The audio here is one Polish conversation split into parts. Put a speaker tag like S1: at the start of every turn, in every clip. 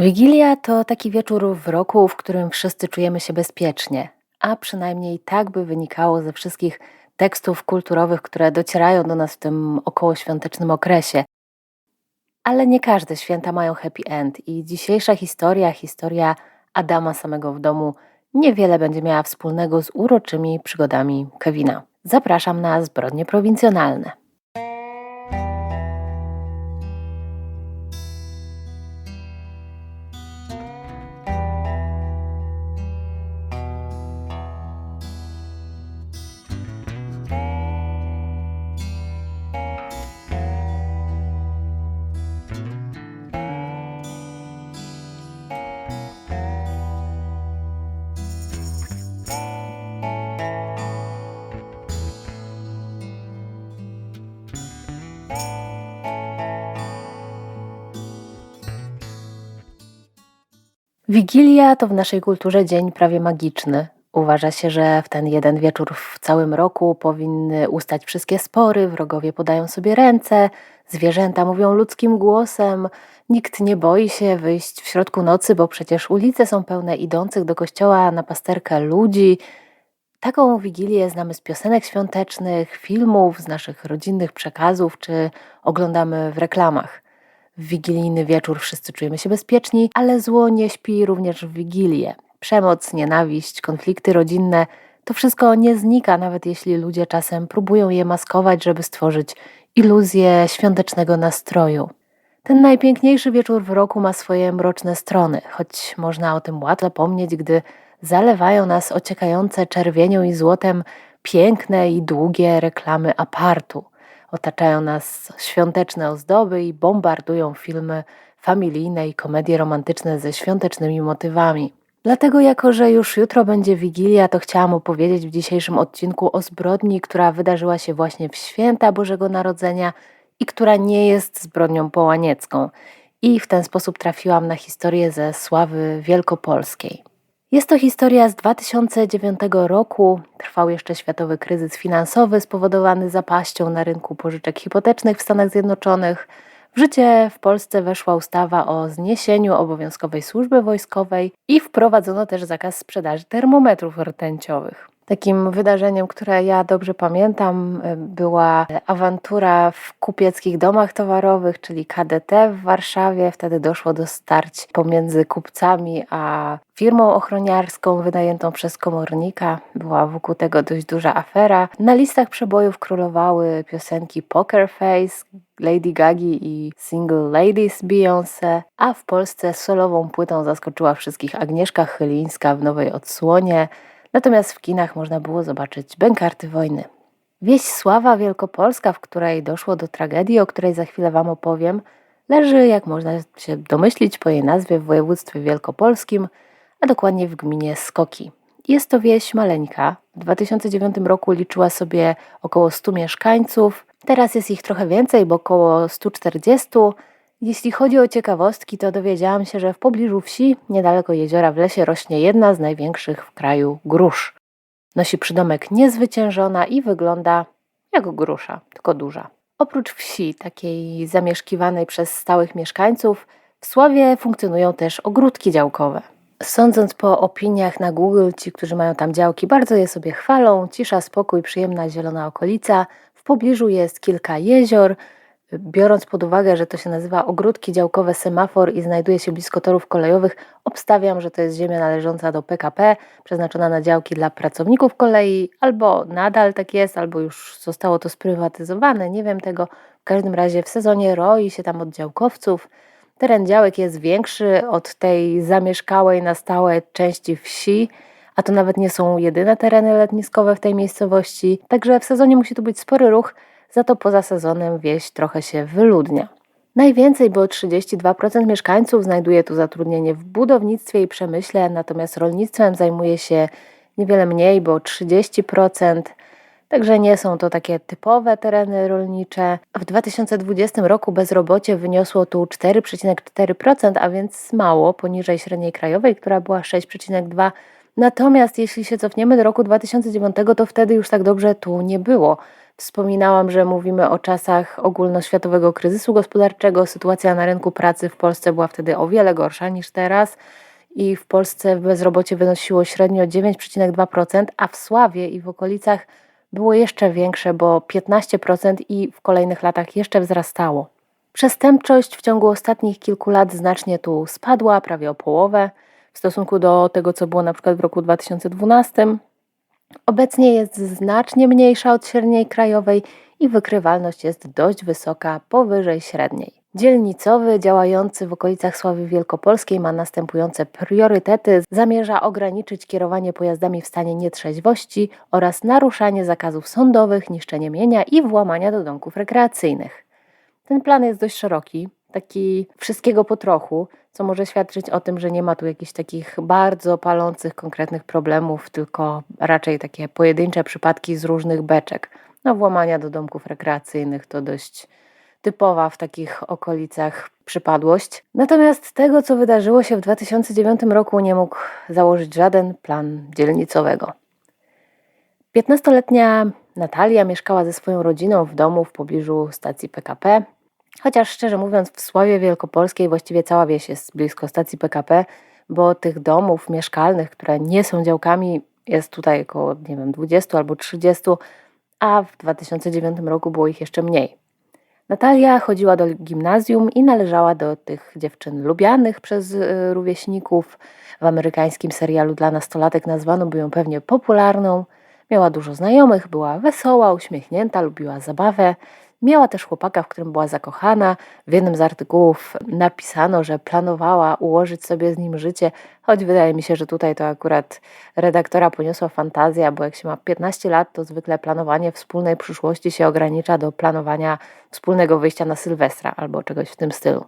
S1: Wigilia to taki wieczór w roku, w którym wszyscy czujemy się bezpiecznie, a przynajmniej tak by wynikało ze wszystkich tekstów kulturowych, które docierają do nas w tym okołoświątecznym okresie. Ale nie każde święta mają happy end i dzisiejsza historia, historia Adama samego w domu, niewiele będzie miała wspólnego z uroczymi przygodami Kevina. Zapraszam na zbrodnie prowincjonalne. Wigilia to w naszej kulturze dzień prawie magiczny. Uważa się, że w ten jeden wieczór w całym roku powinny ustać wszystkie spory, wrogowie podają sobie ręce, zwierzęta mówią ludzkim głosem, nikt nie boi się wyjść w środku nocy, bo przecież ulice są pełne idących do kościoła na pasterkę ludzi. Taką wigilię znamy z piosenek świątecznych, filmów, z naszych rodzinnych przekazów, czy oglądamy w reklamach. W wigilijny wieczór wszyscy czujemy się bezpieczni, ale zło nie śpi również w wigilię. Przemoc, nienawiść, konflikty rodzinne to wszystko nie znika, nawet jeśli ludzie czasem próbują je maskować, żeby stworzyć iluzję świątecznego nastroju. Ten najpiękniejszy wieczór w roku ma swoje mroczne strony, choć można o tym łatwo zapomnieć, gdy zalewają nas ociekające czerwienią i złotem piękne i długie reklamy apartu. Otaczają nas świąteczne ozdoby i bombardują filmy familijne i komedie romantyczne ze świątecznymi motywami. Dlatego, jako że już jutro będzie Wigilia, to chciałam opowiedzieć w dzisiejszym odcinku o zbrodni, która wydarzyła się właśnie w święta Bożego Narodzenia i która nie jest zbrodnią połaniecką. I w ten sposób trafiłam na historię ze sławy wielkopolskiej. Jest to historia z 2009 roku. Trwał jeszcze światowy kryzys finansowy spowodowany zapaścią na rynku pożyczek hipotecznych w Stanach Zjednoczonych. W życie w Polsce weszła ustawa o zniesieniu obowiązkowej służby wojskowej i wprowadzono też zakaz sprzedaży termometrów rtęciowych. Takim wydarzeniem, które ja dobrze pamiętam, e, była awantura w kupieckich domach towarowych, czyli KDT w Warszawie. Wtedy doszło do starć pomiędzy kupcami a firmą ochroniarską wynajętą przez komornika. Była wokół tego dość duża afera. Na listach przebojów królowały piosenki Poker Face, Lady Gagi i Single Ladies Beyoncé, a w Polsce solową płytą zaskoczyła wszystkich Agnieszka Chylińska w nowej odsłonie. Natomiast w kinach można było zobaczyć Bękarty wojny. Wieś Sława Wielkopolska, w której doszło do tragedii, o której za chwilę Wam opowiem, leży, jak można się domyślić po jej nazwie, w województwie wielkopolskim, a dokładnie w gminie Skoki. Jest to wieś maleńka. W 2009 roku liczyła sobie około 100 mieszkańców. Teraz jest ich trochę więcej, bo około 140. Jeśli chodzi o ciekawostki, to dowiedziałam się, że w pobliżu wsi, niedaleko jeziora w lesie, rośnie jedna z największych w kraju grusz. Nosi przydomek niezwyciężona i wygląda jak grusza, tylko duża. Oprócz wsi, takiej zamieszkiwanej przez stałych mieszkańców, w Sławie funkcjonują też ogródki działkowe. Sądząc po opiniach na Google, ci, którzy mają tam działki, bardzo je sobie chwalą. Cisza, spokój, przyjemna zielona okolica. W pobliżu jest kilka jezior, Biorąc pod uwagę, że to się nazywa ogródki działkowe semafor i znajduje się blisko torów kolejowych, obstawiam, że to jest ziemia należąca do PKP, przeznaczona na działki dla pracowników kolei, albo nadal tak jest, albo już zostało to sprywatyzowane, nie wiem tego. W każdym razie w sezonie roi się tam od działkowców. Teren działek jest większy od tej zamieszkałej na stałe części wsi, a to nawet nie są jedyne tereny letniskowe w tej miejscowości, także w sezonie musi tu być spory ruch za to poza sezonem wieś trochę się wyludnia. Najwięcej, bo 32% mieszkańców znajduje tu zatrudnienie w budownictwie i przemyśle, natomiast rolnictwem zajmuje się niewiele mniej, bo 30%. Także nie są to takie typowe tereny rolnicze. W 2020 roku bezrobocie wyniosło tu 4,4%, a więc mało poniżej średniej krajowej, która była 6,2%. Natomiast jeśli się cofniemy do roku 2009, to wtedy już tak dobrze tu nie było. Wspominałam, że mówimy o czasach ogólnoświatowego kryzysu gospodarczego. Sytuacja na rynku pracy w Polsce była wtedy o wiele gorsza niż teraz i w Polsce bezrobocie wynosiło średnio 9,2%, a w Sławie i w okolicach było jeszcze większe, bo 15% i w kolejnych latach jeszcze wzrastało. Przestępczość w ciągu ostatnich kilku lat znacznie tu spadła, prawie o połowę w stosunku do tego, co było na przykład w roku 2012. Obecnie jest znacznie mniejsza od średniej krajowej i wykrywalność jest dość wysoka, powyżej średniej. Dzielnicowy, działający w okolicach Sławy Wielkopolskiej, ma następujące priorytety. Zamierza ograniczyć kierowanie pojazdami w stanie nietrzeźwości oraz naruszanie zakazów sądowych, niszczenie mienia i włamania do domków rekreacyjnych. Ten plan jest dość szeroki, taki wszystkiego po trochu, co może świadczyć o tym, że nie ma tu jakichś takich bardzo palących, konkretnych problemów, tylko raczej takie pojedyncze przypadki z różnych beczek. No, włamania do domków rekreacyjnych to dość typowa w takich okolicach przypadłość. Natomiast tego, co wydarzyło się w 2009 roku, nie mógł założyć żaden plan dzielnicowego. 15-letnia Natalia mieszkała ze swoją rodziną w domu w pobliżu stacji PKP. Chociaż szczerze mówiąc, w Sławie Wielkopolskiej właściwie cała wieś jest blisko stacji PKP, bo tych domów mieszkalnych, które nie są działkami, jest tutaj około, nie wiem, 20 albo 30, a w 2009 roku było ich jeszcze mniej. Natalia chodziła do gimnazjum i należała do tych dziewczyn lubianych przez y, rówieśników. W amerykańskim serialu dla nastolatek nazwano by ją pewnie popularną. Miała dużo znajomych, była wesoła, uśmiechnięta, lubiła zabawę. Miała też chłopaka, w którym była zakochana. W jednym z artykułów napisano, że planowała ułożyć sobie z nim życie, choć wydaje mi się, że tutaj to akurat redaktora poniosła fantazja, bo jak się ma 15 lat, to zwykle planowanie wspólnej przyszłości się ogranicza do planowania wspólnego wyjścia na Sylwestra albo czegoś w tym stylu.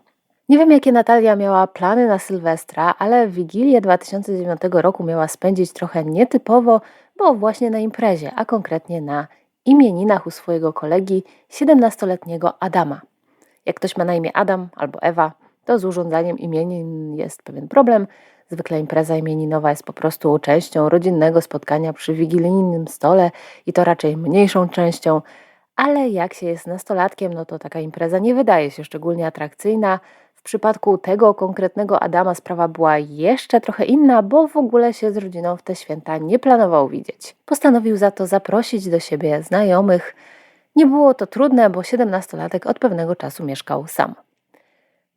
S1: Nie wiem, jakie Natalia miała plany na Sylwestra, ale Wigilię 2009 roku miała spędzić trochę nietypowo, bo właśnie na imprezie, a konkretnie na imieninach u swojego kolegi 17-letniego Adama. Jak ktoś ma na imię Adam albo Ewa, to z urządzaniem imienin jest pewien problem. Zwykle impreza imieninowa jest po prostu częścią rodzinnego spotkania przy wigilijnym stole i to raczej mniejszą częścią, ale jak się jest nastolatkiem, no to taka impreza nie wydaje się szczególnie atrakcyjna, w przypadku tego konkretnego Adama sprawa była jeszcze trochę inna, bo w ogóle się z rodziną w te święta nie planował widzieć. Postanowił za to zaprosić do siebie znajomych. Nie było to trudne, bo siedemnastolatek od pewnego czasu mieszkał sam.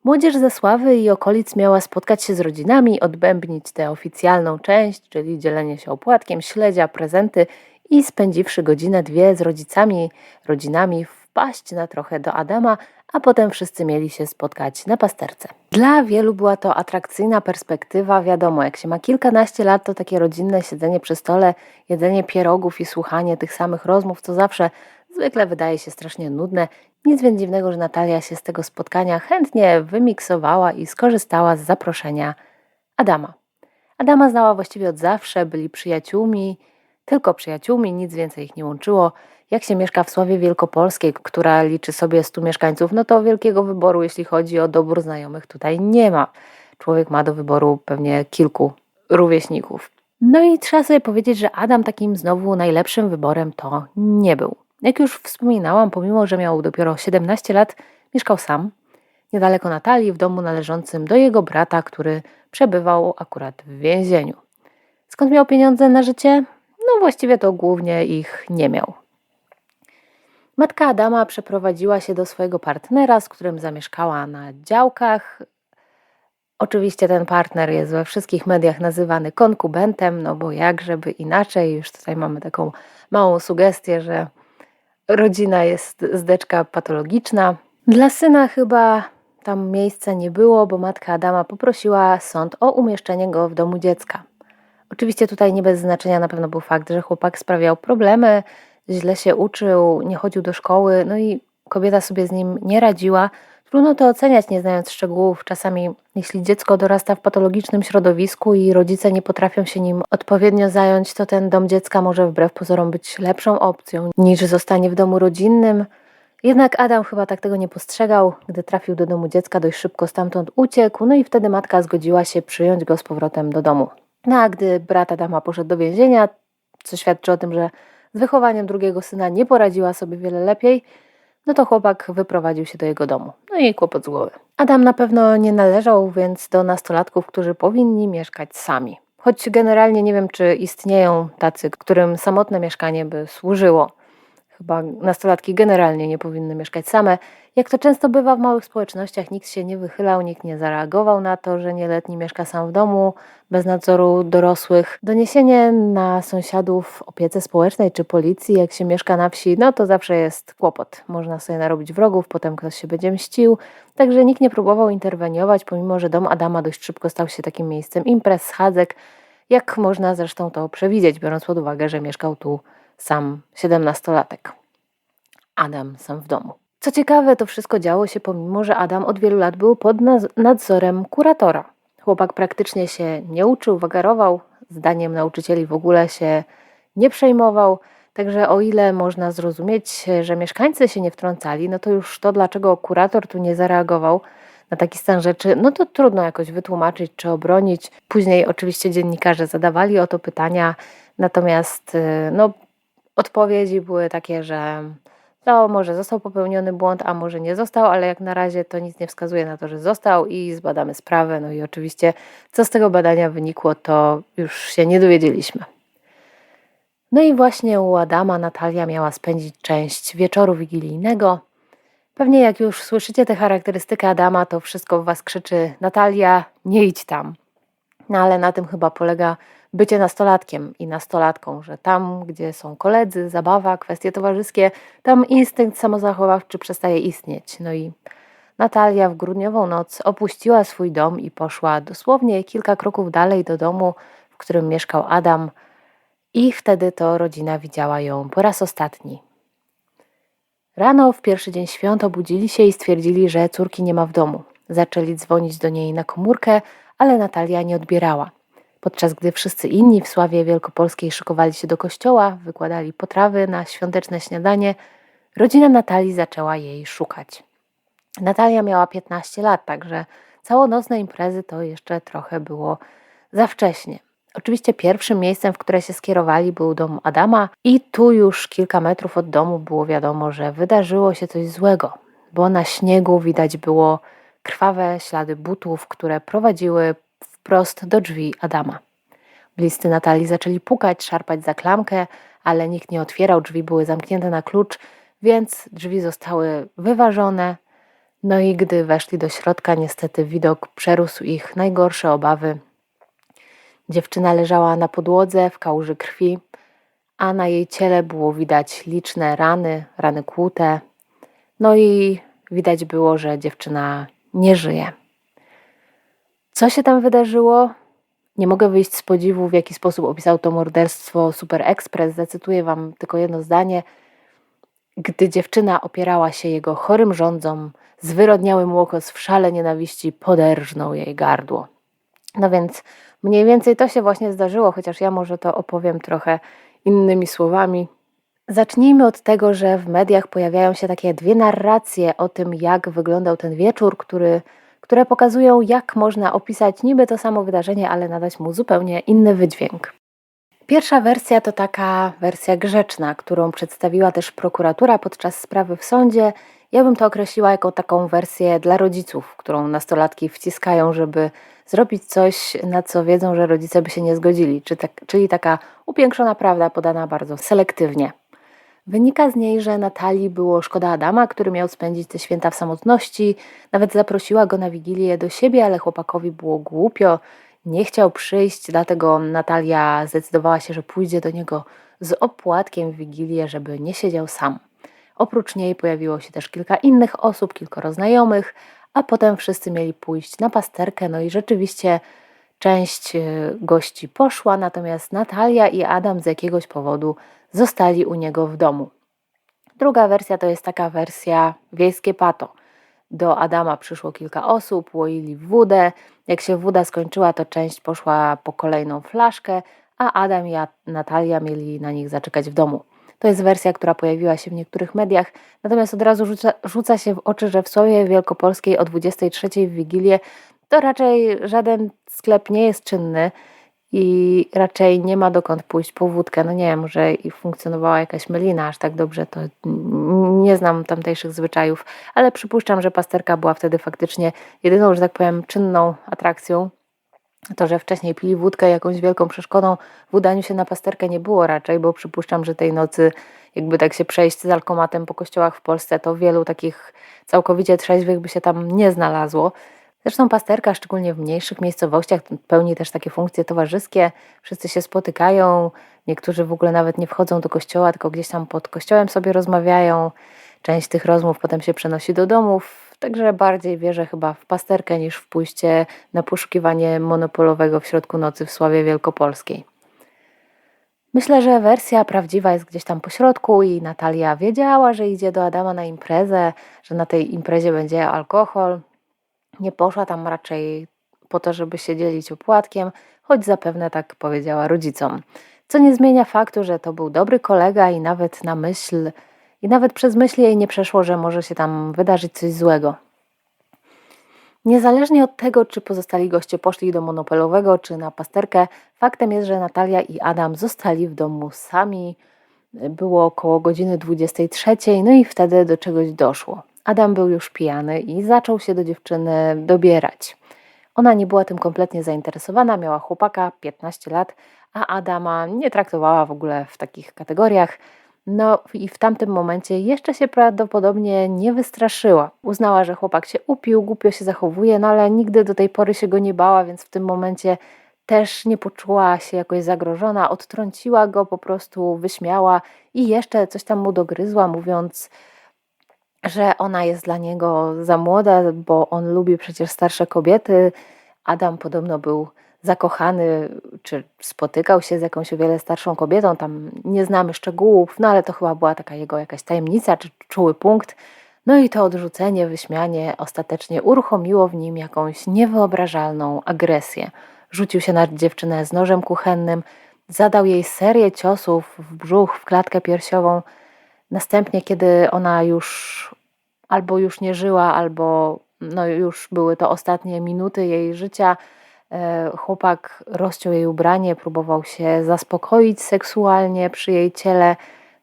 S1: Młodzież ze Sławy i okolic miała spotkać się z rodzinami, odbębnić tę oficjalną część, czyli dzielenie się opłatkiem, śledzia, prezenty i spędziwszy godzinę, dwie z rodzicami, rodzinami, wpaść na trochę do Adama, a potem wszyscy mieli się spotkać na pasterce. Dla wielu była to atrakcyjna perspektywa. Wiadomo, jak się ma kilkanaście lat, to takie rodzinne siedzenie przy stole, jedzenie pierogów i słuchanie tych samych rozmów, co zawsze zwykle wydaje się strasznie nudne. Nic więc dziwnego, że Natalia się z tego spotkania chętnie wymiksowała i skorzystała z zaproszenia Adama. Adama znała właściwie od zawsze, byli przyjaciółmi, tylko przyjaciółmi, nic więcej ich nie łączyło jak się mieszka w Sławie Wielkopolskiej, która liczy sobie 100 mieszkańców, no to wielkiego wyboru, jeśli chodzi o dobór znajomych, tutaj nie ma. Człowiek ma do wyboru pewnie kilku rówieśników. No i trzeba sobie powiedzieć, że Adam takim znowu najlepszym wyborem to nie był. Jak już wspominałam, pomimo że miał dopiero 17 lat, mieszkał sam, niedaleko Natalii, w domu należącym do jego brata, który przebywał akurat w więzieniu. Skąd miał pieniądze na życie? No właściwie to głównie ich nie miał. Matka Adama przeprowadziła się do swojego partnera, z którym zamieszkała na działkach. Oczywiście ten partner jest we wszystkich mediach nazywany konkubentem, no bo jak żeby inaczej, już tutaj mamy taką małą sugestię, że rodzina jest zdeczka patologiczna. Dla syna chyba tam miejsca nie było, bo matka Adama poprosiła sąd o umieszczenie go w domu dziecka. Oczywiście tutaj nie bez znaczenia na pewno był fakt, że chłopak sprawiał problemy, źle się uczył, nie chodził do szkoły, no i kobieta sobie z nim nie radziła. Trudno to oceniać, nie znając szczegółów. Czasami, jeśli dziecko dorasta w patologicznym środowisku i rodzice nie potrafią się nim odpowiednio zająć, to ten dom dziecka może wbrew pozorom być lepszą opcją niż zostanie w domu rodzinnym. Jednak Adam chyba tak tego nie postrzegał. Gdy trafił do domu dziecka, dość szybko stamtąd uciekł, no i wtedy matka zgodziła się przyjąć go z powrotem do domu. No a gdy brat Adama poszedł do więzienia, co świadczy o tym, że z wychowaniem drugiego syna nie poradziła sobie wiele lepiej, no to chłopak wyprowadził się do jego domu. No i kłopot z głowy. Adam na pewno nie należał więc do nastolatków, którzy powinni mieszkać sami. Choć generalnie nie wiem, czy istnieją tacy, którym samotne mieszkanie by służyło. Chyba nastolatki generalnie nie powinny mieszkać same. Jak to często bywa w małych społecznościach, nikt się nie wychylał, nikt nie zareagował na to, że nieletni mieszka sam w domu, bez nadzoru dorosłych. Doniesienie na sąsiadów opiece społecznej czy policji, jak się mieszka na wsi, no to zawsze jest kłopot. Można sobie narobić wrogów, potem ktoś się będzie mścił. Także nikt nie próbował interweniować, pomimo że dom Adama dość szybko stał się takim miejscem imprez, schadzek, jak można zresztą to przewidzieć, biorąc pod uwagę, że mieszkał tu sam siedemnastolatek. Adam sam w domu. Co ciekawe, to wszystko działo się pomimo, że Adam od wielu lat był pod nadzorem kuratora. Chłopak praktycznie się nie uczył, wagarował, zdaniem nauczycieli w ogóle się nie przejmował. Także o ile można zrozumieć, że mieszkańcy się nie wtrącali, no to już to, dlaczego kurator tu nie zareagował na taki stan rzeczy, no to trudno jakoś wytłumaczyć czy obronić. Później oczywiście dziennikarze zadawali o to pytania, natomiast y, no, odpowiedzi były takie, że to może został popełniony błąd, a może nie został, ale jak na razie to nic nie wskazuje na to, że został i zbadamy sprawę. No i oczywiście, co z tego badania wynikło, to już się nie dowiedzieliśmy. No i właśnie u Adama Natalia miała spędzić część wieczoru wigilijnego. Pewnie jak już słyszycie tę charakterystykę Adama, to wszystko w was krzyczy Natalia, nie idź tam. No ale na tym chyba polega bycie nastolatkiem i nastolatką, że tam, gdzie są koledzy, zabawa, kwestie towarzyskie, tam instynkt samozachowawczy przestaje istnieć. No i Natalia w grudniową noc opuściła swój dom i poszła dosłownie kilka kroków dalej do domu, w którym mieszkał Adam, i wtedy to rodzina widziała ją po raz ostatni. Rano w pierwszy dzień świąt obudzili się i stwierdzili, że córki nie ma w domu. Zaczęli dzwonić do niej na komórkę, ale Natalia nie odbierała. Podczas gdy wszyscy inni w Sławie Wielkopolskiej szykowali się do kościoła, wykładali potrawy na świąteczne śniadanie, rodzina Natalii zaczęła jej szukać. Natalia miała 15 lat, także całonocne imprezy to jeszcze trochę było za wcześnie. Oczywiście pierwszym miejscem, w które się skierowali, był dom Adama, i tu już kilka metrów od domu było wiadomo, że wydarzyło się coś złego, bo na śniegu widać było krwawe ślady butów, które prowadziły wprost do drzwi Adama. Bliscy Natalii zaczęli pukać, szarpać za klamkę, ale nikt nie otwierał, drzwi były zamknięte na klucz, więc drzwi zostały wyważone. No i gdy weszli do środka, niestety widok przerósł ich najgorsze obawy. Dziewczyna leżała na podłodze w kałuży krwi, a na jej ciele było widać liczne rany, rany kłute. No i widać było, że dziewczyna nie żyje. Co się tam wydarzyło? Nie mogę wyjść z podziwu, w jaki sposób opisał to morderstwo Super Express. Zacytuję Wam tylko jedno zdanie. Gdy dziewczyna opierała się jego chorym rządzom, zwyrodniały łokos w szale nienawiści poderżnął jej gardło. No więc mniej więcej to się właśnie zdarzyło, chociaż ja może to opowiem trochę innymi słowami. Zacznijmy od tego, że w mediach pojawiają się takie dwie narracje o tym, jak wyglądał ten wieczór, który które pokazują, jak można opisać niby to samo wydarzenie, ale nadać mu zupełnie inny wydźwięk. Pierwsza wersja to taka wersja grzeczna, którą przedstawiła też prokuratura podczas sprawy w sądzie. Ja bym to określiła jako taką wersję dla rodziców, którą nastolatki wciskają, żeby zrobić coś, na co wiedzą, że rodzice by się nie zgodzili, czyli taka upiększona prawda podana bardzo selektywnie. Wynika z niej, że Natalii było szkoda Adama, który miał spędzić te święta w samotności. Nawet zaprosiła go na wigilię do siebie, ale chłopakowi było głupio, nie chciał przyjść, dlatego Natalia zdecydowała się, że pójdzie do niego z opłatkiem w wigilię, żeby nie siedział sam. Oprócz niej pojawiło się też kilka innych osób, kilkoro znajomych, a potem wszyscy mieli pójść na pasterkę, no i rzeczywiście część e, gości poszła, natomiast Natalia i Adam z jakiegoś powodu zostali u niego w domu. Druga wersja to jest taka wersja wiejskie pato. Do Adama przyszło kilka osób, łoili wódę. Jak się woda skończyła, to część poszła po kolejną flaszkę, a Adam i Natalia mieli na nich zaczekać w domu. To jest wersja, która pojawiła się w niektórych mediach, natomiast od razu rzuca, rzuca się w oczy, że w Słowie Wielkopolskiej o 23 w Wigilię to raczej żaden sklep nie jest czynny i raczej nie ma dokąd pójść po wódkę. No nie wiem, może i funkcjonowała jakaś mylina aż tak dobrze, to nie znam tamtejszych zwyczajów, ale przypuszczam, że pasterka była wtedy faktycznie jedyną, że tak powiem, czynną atrakcją. To, że wcześniej pili wódkę jakąś wielką przeszkodą w udaniu się na pasterkę nie było raczej, bo przypuszczam, że tej nocy jakby tak się przejść z alkomatem po kościołach w Polsce, to wielu takich całkowicie trzeźwych by się tam nie znalazło. Zresztą pasterka, szczególnie w mniejszych miejscowościach, pełni też takie funkcje towarzyskie. Wszyscy się spotykają, niektórzy w ogóle nawet nie wchodzą do kościoła, tylko gdzieś tam pod kościołem sobie rozmawiają. Część tych rozmów potem się przenosi do domów. Także bardziej wierzę chyba w pasterkę niż w pójście na poszukiwanie monopolowego w środku nocy w Sławie Wielkopolskiej. Myślę, że wersja prawdziwa jest gdzieś tam po środku i Natalia wiedziała, że idzie do Adama na imprezę, że na tej imprezie będzie alkohol. Nie poszła tam raczej po to, żeby się dzielić opłatkiem, choć zapewne tak powiedziała rodzicom. Co nie zmienia faktu, że to był dobry kolega i nawet na myśl, i nawet przez myśl jej nie przeszło, że może się tam wydarzyć coś złego. Niezależnie od tego, czy pozostali goście poszli do monopolowego, czy na pasterkę, faktem jest, że Natalia i Adam zostali w domu sami. Było około godziny 23, no i wtedy do czegoś doszło. Adam był już pijany i zaczął się do dziewczyny dobierać. Ona nie była tym kompletnie zainteresowana, miała chłopaka 15 lat, a Adama nie traktowała w ogóle w takich kategoriach. No i w tamtym momencie jeszcze się prawdopodobnie nie wystraszyła. Uznała, że chłopak się upił, głupio się zachowuje, no ale nigdy do tej pory się go nie bała, więc w tym momencie też nie poczuła się jakoś zagrożona, odtrąciła go, po prostu wyśmiała i jeszcze coś tam mu dogryzła, mówiąc, że ona jest dla niego za młoda, bo on lubi przecież starsze kobiety. Adam podobno był zakochany, czy spotykał się z jakąś o wiele starszą kobietą, tam nie znamy szczegółów, no ale to chyba była taka jego jakaś tajemnica, czy czuły punkt. No i to odrzucenie, wyśmianie ostatecznie uruchomiło w nim jakąś niewyobrażalną agresję. Rzucił się na dziewczynę z nożem kuchennym, zadał jej serię ciosów w brzuch, w klatkę piersiową. Następnie, kiedy ona już albo już nie żyła, albo no już były to ostatnie minuty jej życia, e, chłopak rozciął jej ubranie, próbował się zaspokoić seksualnie przy jej ciele.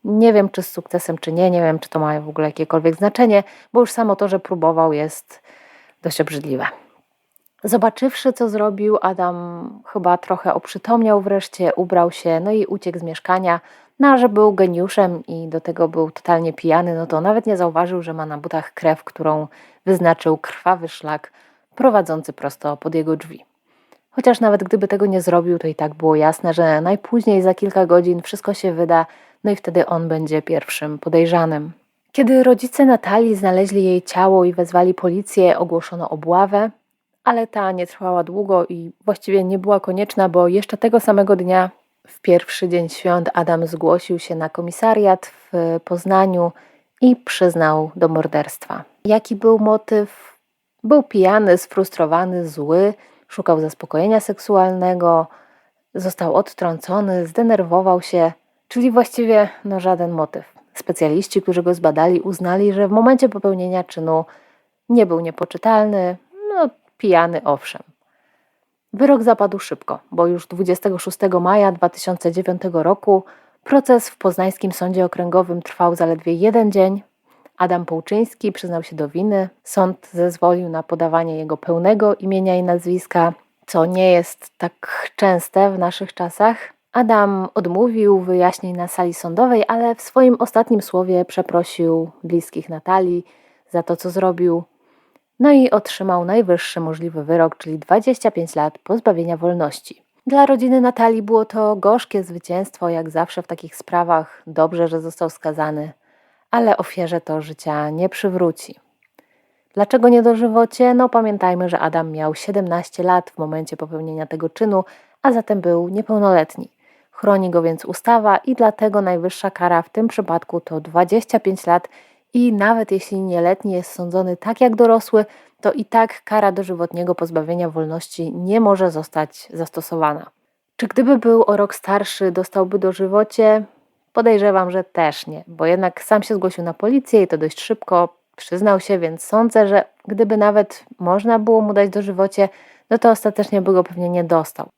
S1: Nie wiem, czy z sukcesem, czy nie, nie wiem, czy to ma w ogóle jakiekolwiek znaczenie, bo już samo to, że próbował, jest dość obrzydliwe. Zobaczywszy, co zrobił, Adam chyba trochę oprzytomniał wreszcie, ubrał się, no i uciekł z mieszkania. No, a że był geniuszem i do tego był totalnie pijany, no to nawet nie zauważył, że ma na butach krew, którą wyznaczył krwawy szlak prowadzący prosto pod jego drzwi. Chociaż nawet gdyby tego nie zrobił, to i tak było jasne, że najpóźniej za kilka godzin wszystko się wyda, no i wtedy on będzie pierwszym podejrzanym. Kiedy rodzice Natalii znaleźli jej ciało i wezwali policję, ogłoszono obławę, ale ta nie trwała długo i właściwie nie była konieczna, bo jeszcze tego samego dnia, w pierwszy dzień świąt, Adam zgłosił się na komisariat w Poznaniu i przyznał do morderstwa. Jaki był motyw? Był pijany, sfrustrowany, zły, szukał zaspokojenia seksualnego, został odtrącony, zdenerwował się, czyli właściwie no, żaden motyw. Specjaliści, którzy go zbadali, uznali, że w momencie popełnienia czynu nie był niepoczytalny, no pijany owszem. Wyrok zapadł szybko, bo już 26 maja 2009 roku proces w poznańskim sądzie okręgowym trwał zaledwie jeden dzień. Adam Połczyński przyznał się do winy. Sąd zezwolił na podawanie jego pełnego imienia i nazwiska, co nie jest tak częste w naszych czasach. Adam odmówił wyjaśnień na sali sądowej, ale w swoim ostatnim słowie przeprosił bliskich Natalii za to, co zrobił. No i otrzymał najwyższy możliwy wyrok, czyli 25 lat pozbawienia wolności. Dla rodziny Natalii było to gorzkie zwycięstwo, jak zawsze w takich sprawach. Dobrze, że został skazany, ale ofierze to życia nie przywróci. Dlaczego nie dożywocie? No pamiętajmy, że Adam miał 17 lat w momencie popełnienia tego czynu, a zatem był niepełnoletni. Chroni go więc ustawa i dlatego najwyższa kara w tym przypadku to 25 lat i nawet jeśli nieletni jest sądzony tak jak dorosły, to i tak kara dożywotniego pozbawienia wolności nie może zostać zastosowana. Czy gdyby był o rok starszy, dostałby dożywocie? Podejrzewam, że też nie, bo jednak sam się zgłosił na policję i to dość szybko przyznał się, więc sądzę, że gdyby nawet można było mu dać dożywocie, no to ostatecznie by go pewnie nie dostał.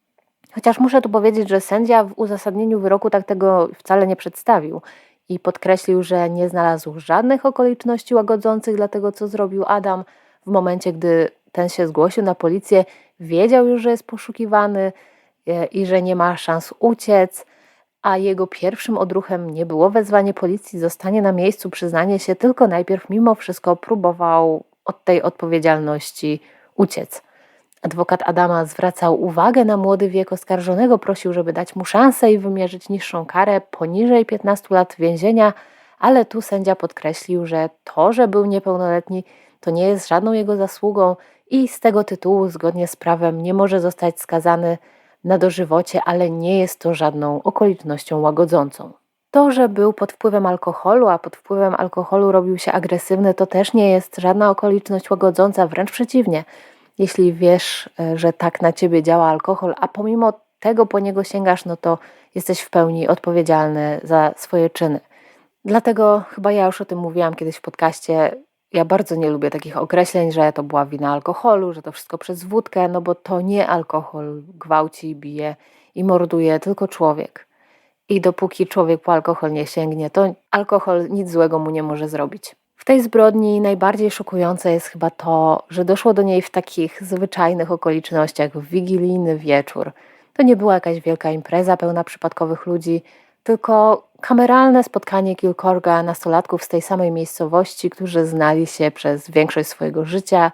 S1: Chociaż muszę tu powiedzieć, że sędzia w uzasadnieniu wyroku tak tego wcale nie przedstawił i podkreślił, że nie znalazł żadnych okoliczności łagodzących dla tego, co zrobił Adam. W momencie, gdy ten się zgłosił na policję, wiedział już, że jest poszukiwany e, i że nie ma szans uciec, a jego pierwszym odruchem nie było wezwanie policji, zostanie na miejscu, przyznanie się, tylko najpierw mimo wszystko próbował od tej odpowiedzialności uciec. Adwokat Adama zwracał uwagę na młody wiek oskarżonego, prosił, żeby dać mu szansę i wymierzyć niższą karę poniżej 15 lat więzienia, ale tu sędzia podkreślił, że to, że był niepełnoletni, to nie jest żadną jego zasługą i z tego tytułu, zgodnie z prawem, nie może zostać skazany na dożywocie, ale nie jest to żadną okolicznością łagodzącą. To, że był pod wpływem alkoholu, a pod wpływem alkoholu robił się agresywny, to też nie jest żadna okoliczność łagodząca, wręcz przeciwnie. Jeśli wiesz, e, że tak na ciebie działa alkohol, a pomimo tego po niego sięgasz, no to jesteś w pełni odpowiedzialny za swoje czyny. Dlatego chyba ja już o tym mówiłam kiedyś w podcaście. Ja bardzo nie lubię takich określeń, że to była wina alkoholu, że to wszystko przez wódkę, no bo to nie alkohol gwałci, bije i morduje, tylko człowiek. I dopóki człowiek po alkohol nie sięgnie, to alkohol nic złego mu nie może zrobić. W tej zbrodni najbardziej szokujące jest chyba to, że doszło do niej w takich zwyczajnych okolicznościach, w wigilijny wieczór. To nie była jakaś wielka impreza pełna przypadkowych ludzi, tylko kameralne spotkanie kilkorga nastolatków z tej samej miejscowości, którzy znali się przez większość swojego życia.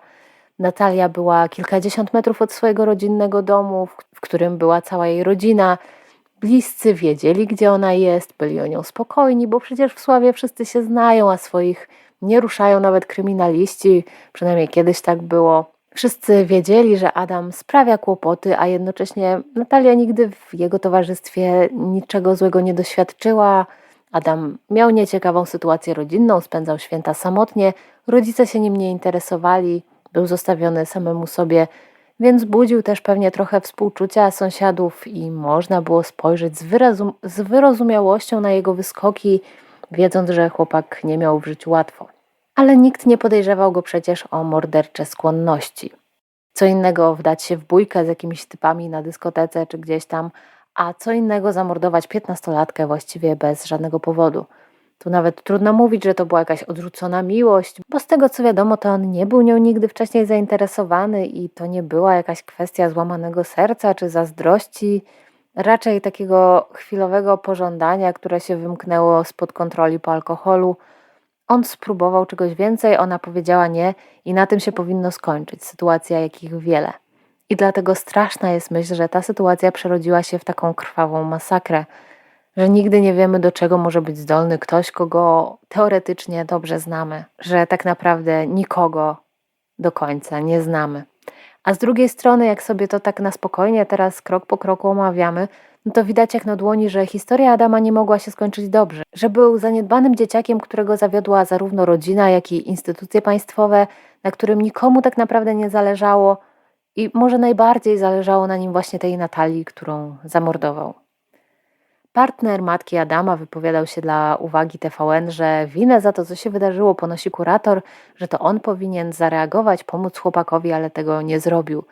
S1: Natalia była kilkadziesiąt metrów od swojego rodzinnego domu, w którym była cała jej rodzina. Bliscy wiedzieli, gdzie ona jest, byli o nią spokojni, bo przecież w Sławie wszyscy się znają, a swoich nie ruszają nawet kryminaliści, przynajmniej kiedyś tak było. Wszyscy wiedzieli, że Adam sprawia kłopoty, a jednocześnie Natalia nigdy w jego towarzystwie niczego złego nie doświadczyła. Adam miał nieciekawą sytuację rodzinną, spędzał święta samotnie, rodzice się nim nie interesowali, był zostawiony samemu sobie, więc budził też pewnie trochę współczucia sąsiadów i można było spojrzeć z, z wyrozumiałością na jego wyskoki, wiedząc, że chłopak nie miał w życiu łatwo. Ale nikt nie podejrzewał go przecież o mordercze skłonności. Co innego wdać się w bójkę z jakimiś typami na dyskotece czy gdzieś tam, a co innego zamordować piętnastolatkę właściwie bez żadnego powodu. Tu nawet trudno mówić, że to była jakaś odrzucona miłość, bo z tego co wiadomo, to on nie był nią nigdy wcześniej zainteresowany i to nie była jakaś kwestia złamanego serca czy zazdrości, raczej takiego chwilowego pożądania, które się wymknęło spod kontroli po alkoholu. On spróbował czegoś więcej, ona powiedziała nie i na tym się powinno skończyć. Sytuacja, jakich wiele. I dlatego straszna jest myśl, że ta sytuacja przerodziła się w taką krwawą masakrę, że nigdy nie wiemy, do czego może być zdolny ktoś, kogo teoretycznie dobrze znamy, że tak naprawdę nikogo do końca nie znamy. A z drugiej strony, jak sobie to tak na spokojnie teraz krok po kroku omawiamy, no to widać jak na dłoni, że historia Adama nie mogła się skończyć dobrze. Że był zaniedbanym dzieciakiem, którego zawiodła zarówno rodzina, jak i instytucje państwowe, na którym nikomu tak naprawdę nie zależało i może najbardziej zależało na nim właśnie tej Natalii, którą zamordował. Partner matki Adama wypowiadał się dla uwagi TVN, że winę za to, co się wydarzyło, ponosi kurator, że to on powinien zareagować, pomóc chłopakowi, ale tego nie zrobił.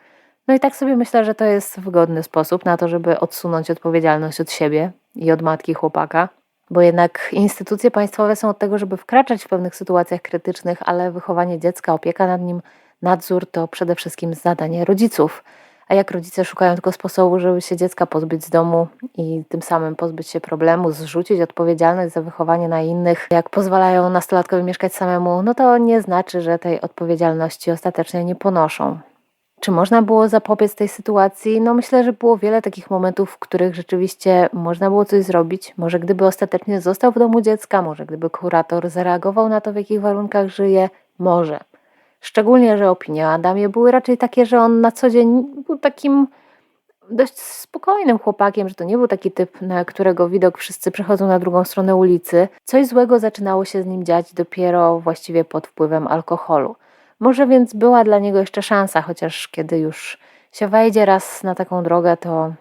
S1: No i tak sobie myślę, że to jest wygodny sposób na to, żeby odsunąć odpowiedzialność od siebie i od matki chłopaka, bo jednak instytucje państwowe są od tego, żeby wkraczać w pewnych sytuacjach krytycznych, ale wychowanie dziecka, opieka nad nim, nadzór to przede wszystkim zadanie rodziców. A jak rodzice szukają tylko sposobu, żeby się dziecka pozbyć z domu i tym samym pozbyć się problemu, zrzucić odpowiedzialność za wychowanie na innych, jak pozwalają nastolatkowi mieszkać samemu, no to nie znaczy, że tej odpowiedzialności ostatecznie nie ponoszą. Czy można było zapobiec tej sytuacji? No myślę, że było wiele takich momentów, w których rzeczywiście można było coś zrobić. Może gdyby ostatecznie został w domu dziecka, może gdyby kurator zareagował na to, w jakich warunkach żyje, może. Szczególnie, że opinie o Adamie były raczej takie, że on na co dzień był takim dość spokojnym chłopakiem, że to nie był taki typ, na którego widok wszyscy przechodzą na drugą stronę ulicy. Coś złego zaczynało się z nim dziać dopiero właściwie pod wpływem alkoholu. Może więc była dla niego jeszcze szansa, chociaż kiedy już się wejdzie raz na taką drogę, to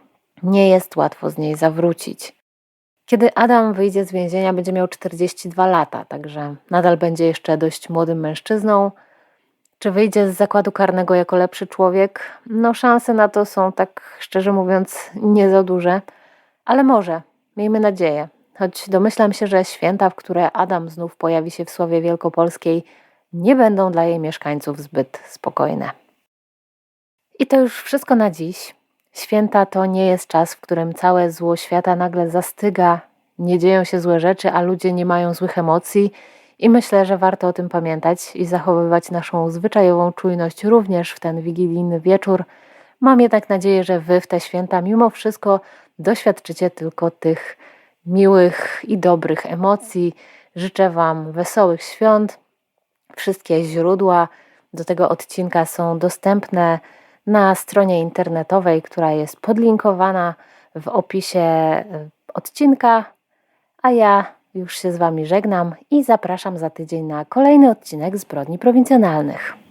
S1: nie jest łatwo z niej zawrócić. Kiedy Adam wyjdzie z więzienia, będzie miał 42 lata, także nadal będzie jeszcze dość młodym mężczyzną, Czy wyjdzie z zakładu karnego jako lepszy człowiek? No, szanse na to są, tak szczerze mówiąc, nie za duże, ale może, miejmy nadzieję. Choć domyślam się, że święta, w które Adam znów pojawi się w Słowie Wielkopolskiej, nie będą dla jej mieszkańców zbyt spokojne. I to już wszystko na dziś. Święta to nie jest czas, w którym całe zło świata nagle zastyga, nie dzieją się złe rzeczy, a ludzie nie mają złych emocji. I myślę, że warto o tym pamiętać i zachowywać naszą zwyczajową czujność również w ten wigilijny wieczór. Mam jednak nadzieję, że Wy w te święta mimo wszystko doświadczycie tylko tych miłych i dobrych emocji. Życzę Wam wesołych świąt. Wszystkie źródła do tego odcinka są dostępne na stronie internetowej, która jest podlinkowana w opisie e, odcinka. A ja już się z Wami żegnam i zapraszam za tydzień na kolejny odcinek Zbrodni Prowincjonalnych.